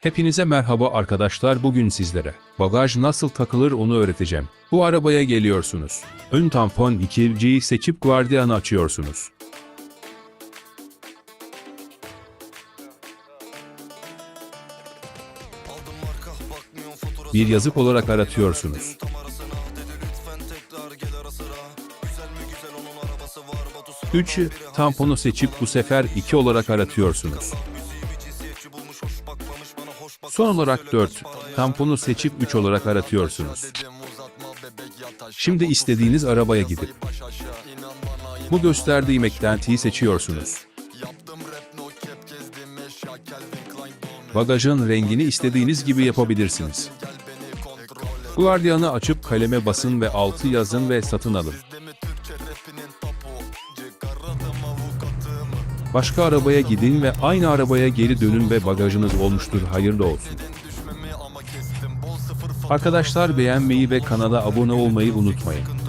Hepinize merhaba arkadaşlar bugün sizlere bagaj nasıl takılır onu öğreteceğim. Bu arabaya geliyorsunuz. Ön tampon 2G'yi seçip Guardian'ı açıyorsunuz. Bir yazık olarak aratıyorsunuz. 3 tamponu seçip bu sefer 2 olarak aratıyorsunuz. Son olarak 4 tamponu seçip 3 olarak aratıyorsunuz. Şimdi istediğiniz arabaya gidip bu gösterdiğim eklentiyi seçiyorsunuz. Bagajın rengini istediğiniz gibi yapabilirsiniz. Guardian'ı açıp kaleme basın ve altı yazın ve satın alın. Başka arabaya gidin ve aynı arabaya geri dönün ve bagajınız olmuştur. Hayırlı olsun. Arkadaşlar beğenmeyi ve kanala abone olmayı unutmayın.